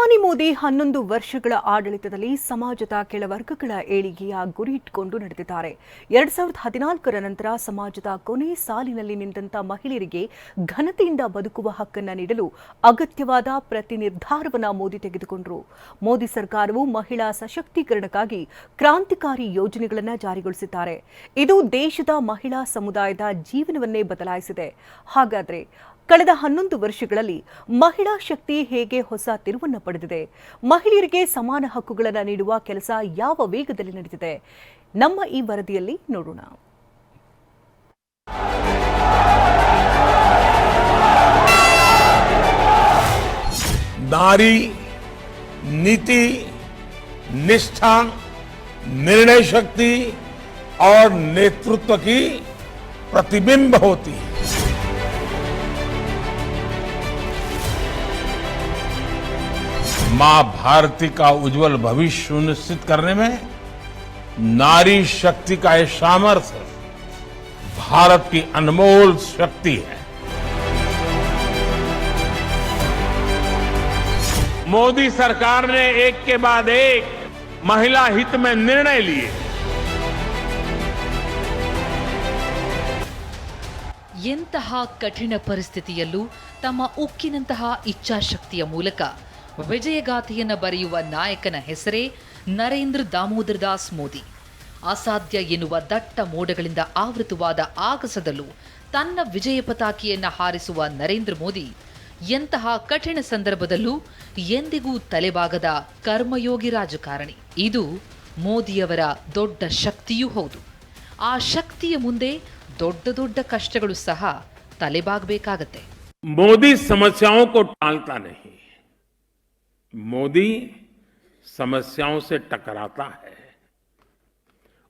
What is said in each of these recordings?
ಪ್ರಧಾನಿ ಮೋದಿ ಹನ್ನೊಂದು ವರ್ಷಗಳ ಆಡಳಿತದಲ್ಲಿ ಸಮಾಜದ ಕೆಳವರ್ಗಗಳ ಏಳಿಗೆಯ ಗುರಿ ಇಟ್ಟುಕೊಂಡು ನಡೆದಿದ್ದಾರೆ. ಎರಡ್ ಸಾವಿರದ ಹದಿನಾಲ್ಕರ ನಂತರ ಸಮಾಜದ ಕೊನೆ ಸಾಲಿನಲ್ಲಿ ನಿಂತ ಮಹಿಳೆಯರಿಗೆ ಘನತೆಯಿಂದ ಬದುಕುವ ಹಕ್ಕನ್ನು ನೀಡಲು ಅಗತ್ಯವಾದ ಪ್ರತಿ ನಿರ್ಧಾರವನ್ನು ಮೋದಿ ತೆಗೆದುಕೊಂಡರು. ಮೋದಿ ಸರ್ಕಾರವು ಮಹಿಳಾ ಸಶಕ್ತೀಕರಣಕ್ಕಾಗಿ ಕ್ರಾಂತಿಕಾರಿ ಯೋಜನೆಗಳನ್ನು ಜಾರಿಗೊಳಿಸಿದ್ದಾರೆ. ಇದು ದೇಶದ ಮಹಿಳಾ ಸಮುದಾಯದ ಜೀವನವನ್ನೇ ಬದಲಾಯಿಸಿದೆ. ಹಾಗಾದ್ರೆ ಕಳೆದ ಹನ್ನೊಂದು ವರ್ಷಗಳಲ್ಲಿ ಮಹಿಳಾ ಶಕ್ತಿ ಹೇಗೆ ಹೊಸ ತಿರುವನ್ನು ಪಡೆದಿದೆ ಮಹಿಳೆಯರಿಗೆ ಸಮಾನ ಹಕ್ಕುಗಳನ್ನು ನೀಡುವ ಕೆಲಸ ಯಾವ ವೇಗದಲ್ಲಿ ನಡೆದಿದೆ ನಮ್ಮ ಈ ವರದಿಯಲ್ಲಿ ನೋಡೋಣ नारी नीति निष्ठा निर्णय शक्ति और नेतृत्व की प्रतिबिंब होती है मां भारती का उज्जवल भविष्य सुनिश्चित करने में नारी शक्ति का ये सामर्थ्य भारत की अनमोल शक्ति है मोदी सरकार ने एक के बाद एक महिला हित में निर्णय लिए ಎಂತಹ ಕಠಿಣ ಪರಿಸ್ಥಿತಿಯಲ್ಲೂ ತಮ್ಮ ಉಕ್ಕಿನಂತಹ ಇಚ್ಛಾಶಕ್ತಿಯ ಮೂಲಕ ವಿಜಯಗಾಥೆಯನ್ನು ಬರೆಯುವ ನಾಯಕನ ಹೆಸರೇ ನರೇಂದ್ರ ದಾಮೋದರ್ ದಾಸ್ ಮೋದಿ ಅಸಾಧ್ಯ ಎನ್ನುವ ದಟ್ಟ ಮೋಡಗಳಿಂದ ಆವೃತವಾದ ಆಗಸದಲ್ಲೂ ತನ್ನ ವಿಜಯ ಪತಾಕಿಯನ್ನ ಹಾರಿಸುವ ನರೇಂದ್ರ ಮೋದಿ ಎಂತಹ ಕಠಿಣ ಸಂದರ್ಭದಲ್ಲೂ ಎಂದಿಗೂ ತಲೆಬಾಗದ ಕರ್ಮಯೋಗಿ ರಾಜಕಾರಣಿ ಇದು ಮೋದಿಯವರ ದೊಡ್ಡ ಶಕ್ತಿಯೂ ಹೌದು ಆ ಶಕ್ತಿಯ ಮುಂದೆ ದೊಡ್ಡ ದೊಡ್ಡ ಕಷ್ಟಗಳು ಸಹ ತಲೆಬಾಗಬೇಕಾಗತ್ತೆ मोदी समस्याओं को टालता नहीं मोदी समस्याओं से टकराता है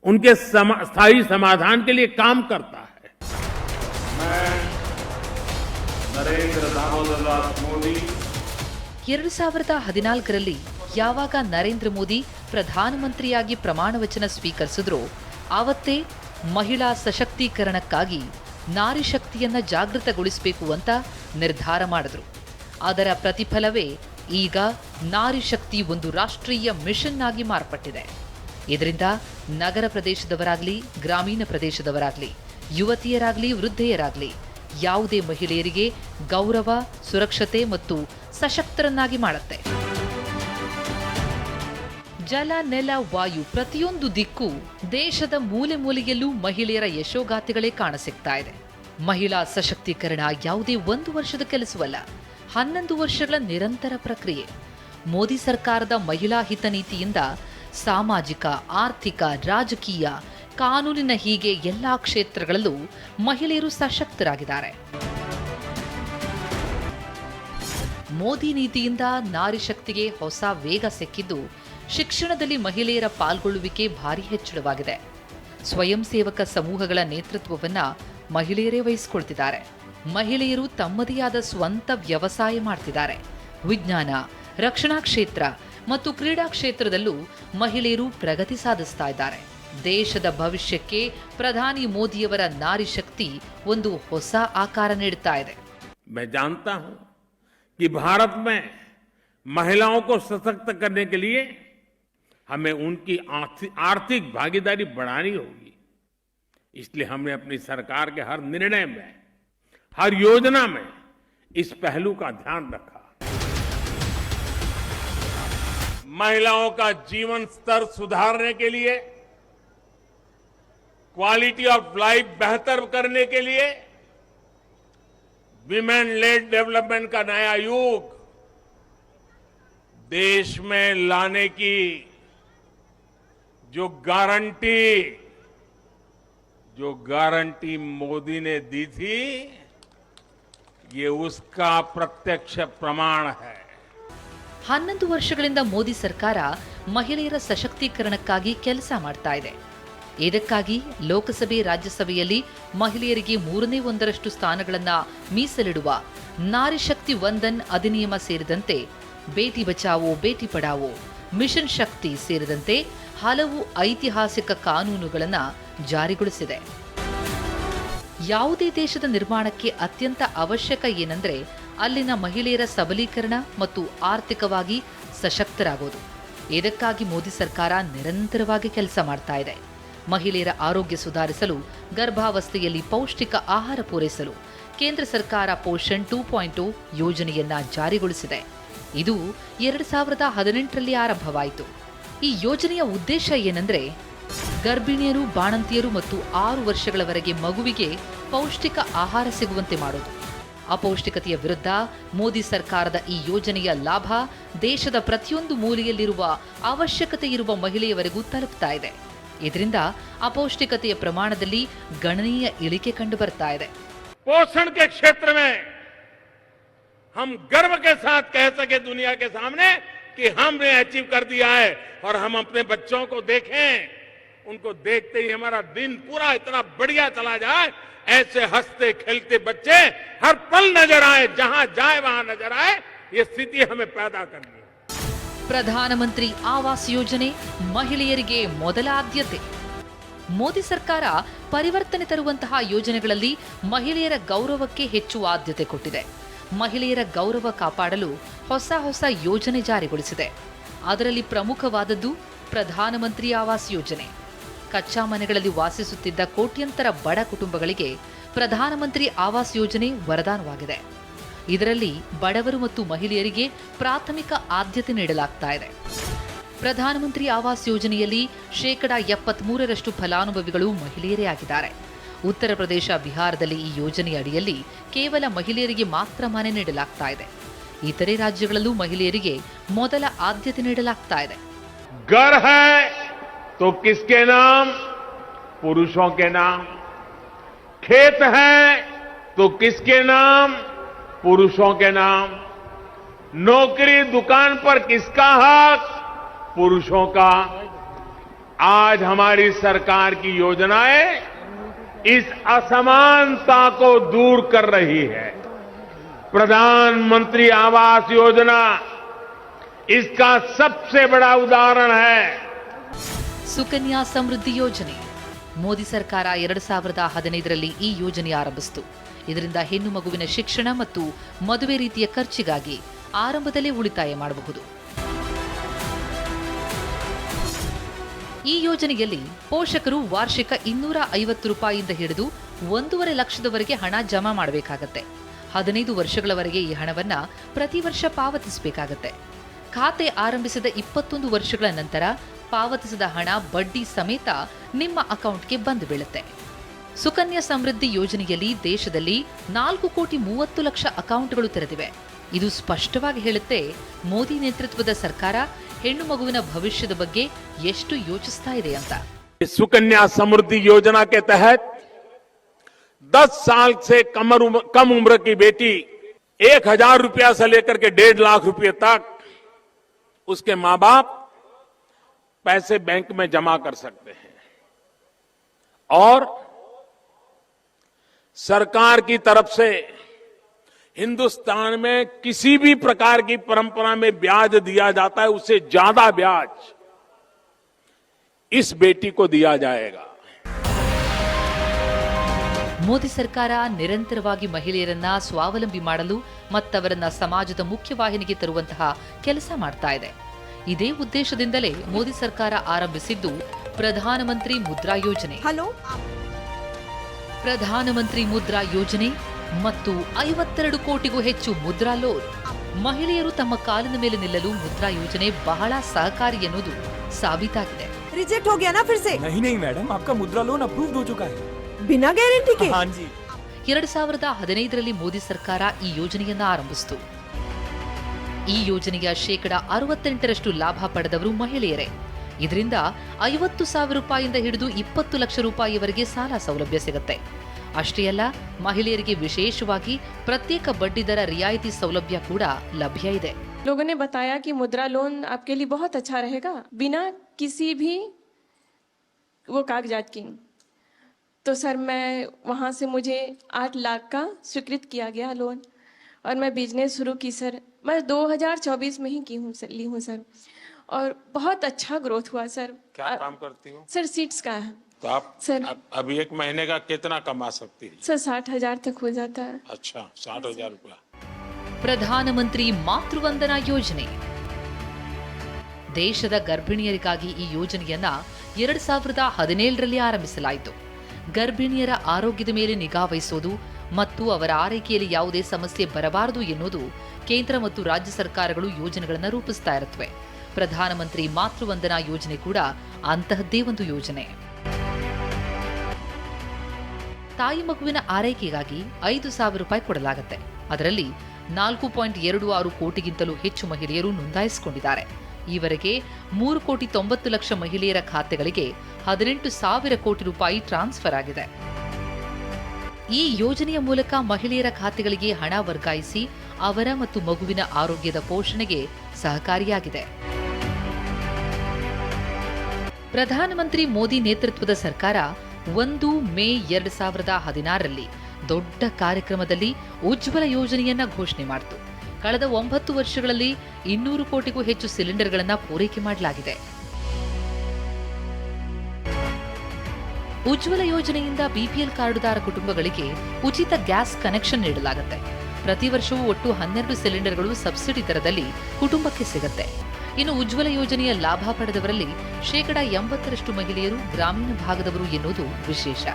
उनके समा, स्थायी समाधान के लिए काम करता है नरेंद्र दामोदर दास मोदी ಎರಡು ಸಾವಿರದ ಹದಿನಾಲ್ಕರಲ್ಲಿ ಯಾವಾಗ ನರೇಂದ್ರ ಮೋದಿ ಪ್ರಧಾನಮಂತ್ರಿಯಾಗಿ ಪ್ರಮಾಣ ವಚನ ಸ್ವೀಕರಿಸಿದ್ರೋ ಆವತ್ತೇ ಮಹಿಳಾ ಸಶಕ್ತೀಕರಣಕ್ಕಾಗಿ ನಾರಿ ಶಕ್ತಿಯನ್ನ ಜಾಗೃತಗೊಳಿಸಬೇಕು ಅಂತ ನಿರ್ಧಾರ ಮಾಡಿದ್ರು ಅದರ ಪ್ರತಿಫಲವೇ ಈಗ ನಾರಿ ಶಕ್ತಿ ಒಂದು ರಾಷ್ಟ್ರೀಯ ಮಿಷನ್ ಆಗಿ ಮಾರ್ಪಟ್ಟಿದೆ. ಇದರಿಂದ ನಗರ ಪ್ರದೇಶದವರಾಗಲಿ, ಗ್ರಾಮೀಣ ಪ್ರದೇಶದವರಾಗಲಿ, ಯುವತಿಯರಾಗಲಿ, ವೃದ್ಧೆಯರಾಗಲಿ ಯಾವುದೇ ಮಹಿಳೆಯರಿಗೆ ಗೌರವ, ಸುರಕ್ಷತೆ ಮತ್ತು ಸಶಕ್ತರನ್ನಾಗಿ ಮಾಡುತ್ತೆ. ಜಲ, ನೆಲ, ವಾಯು ಪ್ರತಿಯೊಂದು ದಿಕ್ಕು ದೇಶದ ಮೂಲೆ ಮೂಲೆಯಲ್ಲೂ ಮಹಿಳೆಯರ ಯಶೋಗಾಥೆಗಳೇ ಕಾಣಸಿಗ್ತಾ ಇದೆ. ಮಹಿಳಾ ಸಶಕ್ತೀಕರಣ ಯಾವುದೇ ಒಂದು ವರ್ಷದ ಕೆಲಸವಲ್ಲ. ಹನ್ನೊಂದು ವರ್ಷಗಳ ನಿರಂತರ ಪ್ರಕ್ರಿಯೆ. ಮೋದಿ ಸರ್ಕಾರದ ಮಹಿಳಾ ಹಿತ ನೀತಿಯಿಂದ ಸಾಮಾಜಿಕ, ಆರ್ಥಿಕ, ರಾಜಕೀಯ ಕಾನೂನಿನ ಹೀಗೆ ಎಲ್ಲಾ ಕ್ಷೇತ್ರಗಳಲ್ಲೂ ಮಹಿಳೆಯರು ಸಶಕ್ತರಾಗಿದ್ದಾರೆ. ಮೋದಿ ನೀತಿಯಿಂದ ನಾರಿ ಶಕ್ತಿಗೆ ಹೊಸ ವೇಗ ಸಿಕ್ಕಿದ್ದು ಶಿಕ್ಷಣದಲ್ಲಿ ಮಹಿಳೆಯರ ಪಾಲ್ಗೊಳ್ಳುವಿಕೆ ಭಾರಿ ಹೆಚ್ಚಳವಾಗಿದೆ. ಸ್ವಯಂ ಸೇವಕ ಸಮೂಹಗಳ ನೇತೃತ್ವವನ್ನು ಮಹಿಳೆಯರೇ ವಹಿಸಿಕೊಳ್ತಿದ್ದಾರೆ. ಮಹಿಳೆಯರು ತಮ್ಮದೇ ಆದ ಸ್ವಂತ ವ್ಯವಸಾಯ ಮಾಡ್ತಿದ್ದಾರೆ ವಿಜ್ಞಾನ ರಕ್ಷಣಾ ಕ್ಷೇತ್ರ ಮತ್ತು ಕ್ರೀಡಾ ಕ್ಷೇತ್ರದಲ್ಲೂ ಮಹಿಳೆಯರು ಪ್ರಗತಿ ಸಾಧಿಸ್ತಾ ಇದ್ದಾರೆ ದೇಶದ ಭವಿಷ್ಯಕ್ಕೆ ಪ್ರಧಾನಿ ಮೋದಿಯವರ ನಾರಿ ಶಕ್ತಿ ಒಂದು ಹೊಸ ಆಕಾರ ನೀಡುತ್ತಾ ಇದೆ मैं जानता हूं कि भारत में महिलाओं को सशक्त करने के लिए हमें उनकी आर्थिक आर्थिक भागीदारी बढ़ानी होगी इसलिए हमने अपनी सरकार के हर निर्णय में हर योजना में इस पहलू का ध्यान रखा। महिलाओं का जीवन स्तर सुधारने के लिए क्वालिटी ऑफ़ लाइफ बेहतर करने के लिए विमेन लेड डेवलपमेंट का नया युग देश में लाने की जो गारंटी जो गारंटी मोदी ने दी थी ये उसका प्रत्यक्ष प्रमाण है ಹನ್ನೊಂದು ವರ್ಷಗಳಿಂದ ಮೋದಿ ಸರ್ಕಾರ ಮಹಿಳೆಯರ ಸಶಕ್ತೀಕರಣಕ್ಕಾಗಿ ಕೆಲಸ ಮಾಡ್ತಾ ಇದೆ ಇದಕ್ಕಾಗಿ ಲೋಕಸಭೆ ರಾಜ್ಯಸಭೆಯಲ್ಲಿ ಮಹಿಳೆಯರಿಗೆ ಮೂರನೇ ಒಂದರಷ್ಟು ಸ್ಥಾನಗಳನ್ನ ಮೀಸಲಿಡುವ ನಾರಿ ಶಕ್ತಿ ವಂದನ್ ಅಧಿನಿಯಮ ಸೇರಿದಂತೆ ಬೇಟಿ ಬಚಾವೋ ಬೇಟಿ ಪಡಾವೋ ಮಿಷನ್ ಶಕ್ತಿ ಸೇರಿದಂತೆ ಹಲವು ಐತಿಹಾಸಿಕ ಕಾನೂನುಗಳನ್ನು ಜಾರಿಗೊಳಿಸಿದೆ ಯಾವುದೇ ದೇಶದ ನಿರ್ಮಾಣಕ್ಕೆ ಅತ್ಯಂತ ಅವಶ್ಯಕ ಏನಂದ್ರೆ ಅಲ್ಲಿನ ಮಹಿಳೆಯರ ಸಬಲೀಕರಣ ಮತ್ತು ಆರ್ಥಿಕವಾಗಿ ಸಶಕ್ತರಾಗೋದು. ಇದಕ್ಕಾಗಿ ಮೋದಿ ಸರ್ಕಾರ ನಿರಂತರವಾಗಿ ಕೆಲಸ ಮಾಡ್ತಾ ಇದೆ. ಮಹಿಳೆಯರ ಆರೋಗ್ಯ ಸುಧಾರಿಸಲು, ಗರ್ಭಾವಸ್ಥೆಯಲ್ಲಿ ಪೌಷ್ಟಿಕ ಆಹಾರ ಪೂರೈಸಲು ಕೇಂದ್ರ ಸರ್ಕಾರ ಪೋಷಣ್ ಟೂ ಪಾಯಿಂಟ್ ಯೋಜನೆಯನ್ನ ಜಾರಿಗೊಳಿಸಿದೆ. ಇದು ಎರಡು ಸಾವಿರದ ಹದಿನೆಂಟರಲ್ಲಿ ಆರಂಭವಾಯಿತು. ಈ ಯೋಜನೆಯ ಉದ್ದೇಶ ಏನಂದ್ರೆ ಗರ್ಭಿಣಿಯರು ಬಾಣಂತಿಯರು ಮತ್ತು ಆರು ವರ್ಷಗಳವರೆಗೆ ಮಗುವಿಗೆ ಪೌಷ್ಟಿಕ ಆಹಾರ ಸಿಗುವಂತೆ ಮಾಡೋದು ಅಪೌಷ್ಟಿಕತೆಯ ವಿರುದ್ಧ ಮೋದಿ ಸರ್ಕಾರದ ಈ ಯೋಜನೆಯ ಲಾಭ ದೇಶದ ಪ್ರತಿಯೊಂದು ಮೂಲೆಯಲ್ಲಿರುವ ಅವಶ್ಯಕತೆ ಇರುವ ಮಹಿಳೆಯವರೆಗೂ ತಲುಪ್ತಾ ಇದೆ ಇದರಿಂದ ಅಪೌಷ್ಟಿಕತೆಯ ಪ್ರಮಾಣದಲ್ಲಿ ಗಣನೀಯ ಇಳಿಕೆ ಕಂಡು ಬರ್ತಾ ಇದೆ पोषण के क्षेत्र में हम गर्व के साथ कह सके दुनिया के सामने कि हमने अचीव कर दिया है और हम अपने बच्चों को देखें उनको देखते ही हमारा दिन पूरा इतना बढ़िया चला जाए ऐसे हंसते खेलते बच्चे हर पल नजर आए जहां जाए वहां नजर आए ये स्थिति हमें पैदा करनी है ಪ್ರಧಾನಮಂತ್ರಿ ಆವಾಸ್ ಯೋಜನೆ ಮಹಿಳೆಯರಿಗೆ ಮೊದಲ ಆದ್ಯತೆ ಮೋದಿ ಸರ್ಕಾರ ಪರಿವರ್ತನೆ ತರುವಂತಹ ಯೋಜನೆಗಳಲ್ಲಿ ಮಹಿಳೆಯರ ಗೌರವಕ್ಕೆ ಹೆಚ್ಚು ಆದ್ಯತೆ ಕೊಟ್ಟಿದೆ ಮಹಿಳೆಯರ ಗೌರವ ಕಾಪಾಡಲು ಹೊಸ ಹೊಸ ಯೋಜನೆ ಜಾರಿಗೊಳಿಸಿದೆ ಅದರಲ್ಲಿ ಪ್ರಮುಖವಾದದ್ದು ಪ್ರಧಾನಮಂತ್ರಿ ಆವಾಸ್ ಯೋಜನೆ ಕಚ್ಚಾ ಮನೆಗಳಲ್ಲಿ ವಾಸಿಸುತ್ತಿದ್ದ ಕೋಟ್ಯಂತರ ಬಡ ಕುಟುಂಬಗಳಿಗೆ ಪ್ರಧಾನಮಂತ್ರಿ ಆವಾಸ್ ಯೋಜನೆ ವರದಾನವಾಗಿದೆ. ಇದರಲ್ಲಿ ಬಡವರು ಮತ್ತು ಮಹಿಳೆಯರಿಗೆ ಪ್ರಾಥಮಿಕ ಆದ್ಯತೆ ನೀಡಲಾಗ್ತಾ ಇದೆ. ಪ್ರಧಾನಮಂತ್ರಿ ಆವಾಸ್ ಯೋಜನೆಯಲ್ಲಿ ಶೇಕಡಾ ಎಪ್ಪತ್ಮೂರರಷ್ಟು ಫಲಾನುಭವಿಗಳು ಮಹಿಳೆಯರೇ ಆಗಿದ್ದಾರೆ. ಉತ್ತರ ಪ್ರದೇಶ ಬಿಹಾರದಲ್ಲಿ ಈ ಯೋಜನೆಯ ಅಡಿಯಲ್ಲಿ ಕೇವಲ ಮಹಿಳೆಯರಿಗೆ ಮಾತ್ರ ಮನೆ ನೀಡಲಾಗ್ತಾ ಇದೆ. ಇತರೆ ರಾಜ್ಯಗಳಲ್ಲೂ ಮಹಿಳೆಯರಿಗೆ ಮೊದಲ ಆದ್ಯತೆ ನೀಡಲಾಗ್ತಾ ಇದೆ. तो किसके नाम? पुरुषों के नाम। खेत है तो किसके नाम? पुरुषों के नाम। नौकरी दुकान पर किसका हक पुरुषों का। आज हमारी सरकार की योजनाएँ इस असमानता को दूर कर रही है। प्रधानमंत्री आवास योजना इसका सबसे बड़ा उदाहरण है। ಸುಕನ್ಯಾ ಸಮೃದ್ಧಿ ಯೋಜನೆ. ಮೋದಿ ಸರ್ಕಾರ ಎರಡು ಸಾವಿರದ ಹದಿನೈದರಲ್ಲಿ ಈ ಯೋಜನೆ ಆರಂಭಿಸಿತು. ಇದರಿಂದ ಹೆಣ್ಣು ಮಗುವಿನ ಶಿಕ್ಷಣ ಮತ್ತು ಮದುವೆ ರೀತಿಯ ಖರ್ಚಿಗಾಗಿ ಆರಂಭದಲ್ಲೇ ಉಳಿತಾಯ ಮಾಡಬಹುದು. ಈ ಯೋಜನೆಯಲ್ಲಿ ಪೋಷಕರು ವಾರ್ಷಿಕ ಇನ್ನೂರ ಐವತ್ತು ರೂಪಾಯಿಯಿಂದ ಹಿಡಿದು ಒಂದೂವರೆ ಲಕ್ಷದವರೆಗೆ ಹಣ ಜಮಾ ಮಾಡಬೇಕಾಗತ್ತೆ. ಹದಿನೈದು ವರ್ಷಗಳವರೆಗೆ ಈ ಹಣವನ್ನು ಪ್ರತಿ ವರ್ಷ ಪಾವತಿಸಬೇಕಾಗತ್ತೆ. ಖಾತೆ ಆರಂಭಿಸಿದ ಇಪ್ಪತ್ತೊಂದು ವರ್ಷಗಳ ನಂತರ ಪಾವತಿಸಿದ ಹಣ ಬಡ್ಡಿ ಸಮೇತ ನಿಮ್ಮ ಅಕೌಂಟ್ಗೆ ಬಂದು ಬೀಳುತ್ತೆ ಸುಕನ್ಯಾ ಸಮೃದ್ಧಿ ಯೋಜನೆಯಲ್ಲಿ ದೇಶದಲ್ಲಿ ನಾಲ್ಕು ಕೋಟಿ ಮೂವತ್ತು ಲಕ್ಷ ಅಕೌಂಟ್ಗಳು ತೆರೆದಿವೆ ಇದು ಸ್ಪಷ್ಟವಾಗಿ ಹೇಳುತ್ತೆ ಮೋದಿ ನೇತೃತ್ವದ ಸರ್ಕಾರ ಹೆಣ್ಣು ಮಗುವಿನ ಭವಿಷ್ಯದ ಬಗ್ಗೆ ಎಷ್ಟು ಯೋಚಿಸ್ತಾ ಇದೆ ಅಂತ इस सुकन्या समृद्धि योजना के तहत 10 साल से कम उम्र, कम उम्र की बेटी एक हजार रुपया से लेकर के डेढ़ लाख रुपए तक उसके मां बाप पैसे बैंक में जमा कर सकते हैं और सरकार की तरफ से हिंदुस्तान में किसी भी प्रकार की परंपरा में ब्याज दिया जाता है उससे ज्यादा ब्याज इस बेटी को दिया जाएगा ಮೋದಿ ಸರ್ಕಾರ ನಿರಂತರವಾಗಿ ಮಹಿಳೆಯರನ್ನ ಸ್ವಾವಲಂಬಿ ಮಾಡಲು ಮತ್ತವರನ್ನ ಸಮಾಜದ ಮುಖ್ಯವಾಹಿನಿಗೆ ತರುವಂತಹ ಕೆಲಸ ಮಾಡ್ತಾ ಇದೆ ಇದೇ ಉದ್ದೇಶದಿಂದಲೇ ಮೋದಿ ಸರ್ಕಾರ ಆರಂಭಿಸಿದ್ದು ಪ್ರಧಾನಮಂತ್ರಿ ಮುದ್ರಾ ಯೋಜನೆ ಹಲೋ ಪ್ರಧಾನಮಂತ್ರಿ ಮುದ್ರಾ ಯೋಜನೆ ಮತ್ತು ಐವತ್ತೆರಡು ಕೋಟಿಗೂ ಹೆಚ್ಚು ಮುದ್ರಾ ಲೋನ್ ಮಹಿಳೆಯರು ತಮ್ಮ ಕಾಲಿನ ಮೇಲೆ ನಿಲ್ಲಲು ಮುದ್ರಾ ಯೋಜನೆ ಬಹಳ ಸಹಕಾರಿ ಎನ್ನುವುದು ಸಾಬೀತಾಗಿದೆ रिजेक्ट हो गया ना फिर से नहीं नहीं मैडम आपका मुद्रा लोन अप्रूव्ड हो चुका है बिना गारंटी के हाँ जी ಎರಡು ಸಾವಿರದ ಹದಿನೈದರಲ್ಲಿ ಮೋದಿ ಸರ್ಕಾರ ಈ ಯೋಜನೆಯನ್ನ ಆರಂಭಿಸಿತು ಈ ಯೋಜನೆಯ ಶೇಕಡ ಅರವತ್ತೆಂಟರಷ್ಟು ಲಾಭ ಪಡೆದವರು ಮಹಿಳೆಯರೇ ಇದರಿಂದ ಐವತ್ತು ಸಾವಿರ ರೂಪಾಯಿಯಿಂದ ಹಿಡಿದು ಇಪ್ಪತ್ತು ಲಕ್ಷ ರೂಪಾಯಿವರೆಗೆ ಸಾಲ ಸೌಲಭ್ಯ ಸಿಗುತ್ತೆ ಅಷ್ಟೇ ಅಲ್ಲ ಮಹಿಳೆಯರಿಗೆ ವಿಶೇಷವಾಗಿ ಪ್ರತ್ಯೇಕ ಬಡ್ಡಿದರ ರಿಯಾಯಿತಿ ಸೌಲಭ್ಯ ಕೂಡ ಲಭ್ಯ ಇದೆ लोगों ने बताया कि मुद्रा लोन आपके लिए बहुत अच्छा रहेगा बिना किसी भी वो कागजात की तो सर मैं वहाँ से मुझे आठ लाख का स्वीकृत किया गया लोन और मैं बिजनेस शुरू की सर मैं 2024 में ही की हूँ सर ली हूँ सर और बहुत अच्छा ग्रोथ हुआ सर क्या अ- काम करती हो सर सीट्स का है तो आप सर अब- अभी एक महीने का कितना कमा सकती है सर साठ हजार तक हो जाता है अच्छा साठ हजार रुपया ಪ್ರಧಾನಮಂತ್ರಿ ಮಾತೃವಂದನಾ ಯೋಜನೆ ದೇಶದ ಗರ್ಭಿಣಿಯರಿಗಾಗಿ ಈ ಯೋಜನೆಯನ್ನ ಎರಡ್ ಸಾವಿರದ ಹದಿನೇಳರಲ್ಲಿ ಆರಂಭಿಸಲಾಯಿತು ಗರ್ಭಿಣಿಯರ ಆರೋಗ್ಯದ ಮೇಲೆ ನಿಗಾ ವಹಿಸೋದು ಮತ್ತು ಅವರ ಆರೈಕೆಯಲ್ಲಿ ಯಾವುದೇ ಸಮಸ್ಯೆ ಬರಬಾರದು ಎನ್ನುವುದು ಕೇಂದ್ರ ಮತ್ತು ರಾಜ್ಯ ಸರ್ಕಾರಗಳು ಯೋಜನೆಗಳನ್ನು ರೂಪಿಸ್ತಾ ಇರುತ್ತವೆ. ಪ್ರಧಾನಮಂತ್ರಿ ಮಾತೃವಂದನಾ ಯೋಜನೆ ಕೂಡ ಅಂತಹದ್ದೇ ಒಂದು ಯೋಜನೆ. ತಾಯಿ ಮಗುವಿನ ಆರೈಕೆಗಾಗಿ ಐದು ಸಾವಿರ ರೂಪಾಯಿ ಕೊಡಲಾಗುತ್ತೆ. ಅದರಲ್ಲಿ ನಾಲ್ಕು ಪಾಯಿಂಟ್ ಎರಡು ಆರು ಕೋಟಿಗಿಂತಲೂ ಹೆಚ್ಚು ಮಹಿಳೆಯರು ನೋಂದಾಯಿಸಿಕೊಂಡಿದ್ದಾರೆ. ಈವರೆಗೆ ಮೂರು ಕೋಟಿ ತೊಂಬತ್ತು ಲಕ್ಷ ಮಹಿಳೆಯರ ಖಾತೆಗಳಿಗೆ ಹದಿನೆಂಟು ಸಾವಿರ ಕೋಟಿ ರೂಪಾಯಿ ಟ್ರಾನ್ಸ್ಫರ್ ಆಗಿದೆ. ಈ ಯೋಜನೆಯ ಮೂಲಕ ಮಹಿಳೆಯರ ಖಾತೆಗಳಿಗೆ ಹಣ ವರ್ಗಾಯಿಸಿ ಅವರ ಮತ್ತು ಮಗುವಿನ ಆರೋಗ್ಯದ ಪೋಷಣೆಗೆ ಸಹಕಾರಿಯಾಗಿದೆ. ಪ್ರಧಾನಮಂತ್ರಿ ಮೋದಿ ನೇತೃತ್ವದ ಸರ್ಕಾರ ಒಂದು ಮೇ ಎರಡು ಸಾವಿರದ ಹದಿನಾರರಲ್ಲಿ ದೊಡ್ಡ ಕಾರ್ಯಕ್ರಮದಲ್ಲಿ ಉಜ್ವಲ ಯೋಜನೆಯನ್ನ ಘೋಷಣೆ ಮಾಡಿತು. ಕಳೆದ ಒಂಬತ್ತು ವರ್ಷಗಳಲ್ಲಿ ಇನ್ನೂರು ಕೋಟಿಗೂ ಹೆಚ್ಚು ಸಿಲಿಂಡರ್ಗಳನ್ನು ಪೂರೈಕೆ ಮಾಡಲಾಗಿದೆ. ಉಜ್ವಲ ಯೋಜನೆಯಿಂದ ಬಿಪಿಎಲ್ ಕಾರ್ಡುದಾರ ಕುಟುಂಬಗಳಿಗೆ ಉಚಿತ ಗ್ಯಾಸ್ ಕನೆಕ್ಷನ್ ನೀಡಲಾಗುತ್ತೆ ಪ್ರತಿ ವರ್ಷವೂ ಒಟ್ಟು ಹನ್ನೆರಡು ಸಿಲಿಂಡರ್ಗಳು ಸಬ್ಸಿಡಿ ದರದಲ್ಲಿ ಕುಟುಂಬಕ್ಕೆ ಸಿಗುತ್ತೆ ಇನ್ನು ಉಜ್ವಲ ಯೋಜನೆಯ ಲಾಭ ಪಡೆದವರಲ್ಲಿ ಶೇಕಡ ಎಂಬತ್ತರಷ್ಟು ಮಹಿಳೆಯರು ಗ್ರಾಮೀಣ ಭಾಗದವರು ಎನ್ನುವುದು ವಿಶೇಷ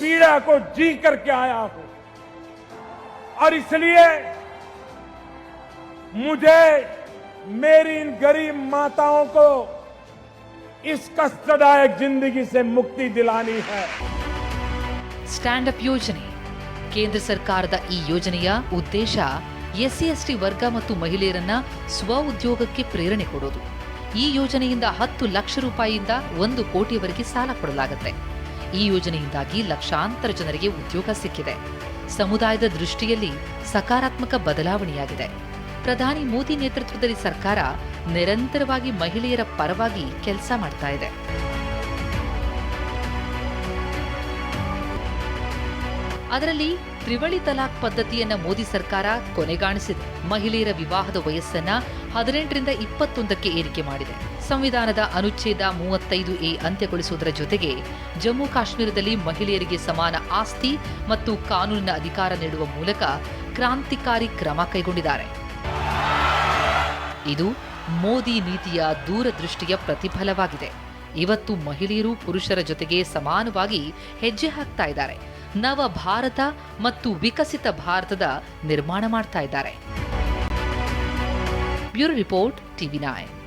पीड़ा को जी करके आया हूं और इसलिए मुझे मेरी इन गरीब माताओं को इस कष्टदायक जिंदगी से मुक्ति दिलानी है ಸ್ಟ್ಯಾಂಡ್ ಅಪ್ ಯೋಜನೆ ಕೇಂದ್ರ ಸರ್ಕಾರದ ಈ ಯೋಜನೆಯ ಉದ್ದೇಶ ಎಸ್ಸಿ ಎಸ್ಟಿ ವರ್ಗ ಮತ್ತು ಮಹಿಳೆಯರನ್ನ ಸ್ವ ಉದ್ಯೋಗಕ್ಕೆ ಪ್ರೇರಣೆ ಕೊಡೋದು ಈ ಯೋಜನೆಯಿಂದ ಹತ್ತು ಲಕ್ಷ ರೂಪಾಯಿಯಿಂದ ಒಂದು ಕೋಟಿಯವರೆಗೆ ಸಾಲ ಕೊಡಲಾಗುತ್ತೆ ಈ ಯೋಜನೆಯಿಂದಾಗಿ ಲಕ್ಷಾಂತರ ಜನರಿಗೆ ಉದ್ಯೋಗ ಸಿಕ್ಕಿದೆ ಸಮುದಾಯದ ದೃಷ್ಟಿಯಲ್ಲಿ ಸಕಾರಾತ್ಮಕ ಬದಲಾವಣೆಯಾಗಿದೆ ಪ್ರಧಾನಿ ಮೋದಿ ನೇತೃತ್ವದಲ್ಲಿ ಸರ್ಕಾರ ನಿರಂತರವಾಗಿ ಮಹಿಳೆಯರ ಪರವಾಗಿ ಕೆಲಸ ಮಾಡ್ತಾ ಇದೆ. ಅದರಲ್ಲಿ ತ್ರಿವಳಿ ತಲಾಖ್ ಪದ್ಧತಿಯನ್ನ ಮೋದಿ ಸರ್ಕಾರ ಕೊನೆಗಾಣಿಸಿದೆ. ಮಹಿಳೆಯರ ವಿವಾಹದ ವಯಸ್ಸನ್ನ ಹದಿನೆಂಟರಿಂದ ಇಪ್ಪತ್ತೊಂದಕ್ಕೆ ಏರಿಕೆ ಮಾಡಿದೆ. ಸಂವಿಧಾನದ ಅನುಚ್ಛೇದ ಮೂವತ್ತೈದು ಎ ಅಂತ್ಯಗೊಳಿಸುವುದರ ಜೊತೆಗೆ ಜಮ್ಮು ಕಾಶ್ಮೀರದಲ್ಲಿ ಮಹಿಳೆಯರಿಗೆ ಸಮಾನ ಆಸ್ತಿ ಮತ್ತು ಕಾನೂನಿನ ಅಧಿಕಾರ ನೀಡುವ ಮೂಲಕ ಕ್ರಾಂತಿಕಾರಿ ಕ್ರಮ ಕೈಗೊಂಡಿದ್ದಾರೆ. ಇದು ಮೋದಿ ನೀತಿಯ ದೂರದೃಷ್ಟಿಯ ಪ್ರತಿಫಲವಾಗಿದೆ. ಇವತ್ತು ಮಹಿಳೆಯರು ಪುರುಷರ ಜೊತೆಗೆ ಸಮಾನವಾಗಿ ಹೆಜ್ಜೆ ಹಾಕ್ತಾ ಇದ್ದಾರೆ. ನವ ಭಾರತ ಮತ್ತು ವಿಕಸಿತ ಭಾರತದ ನಿರ್ಮಾಣ ಮಾಡ್ತಾ ಇದ್ದಾರೆ. Bureau report, TV nine.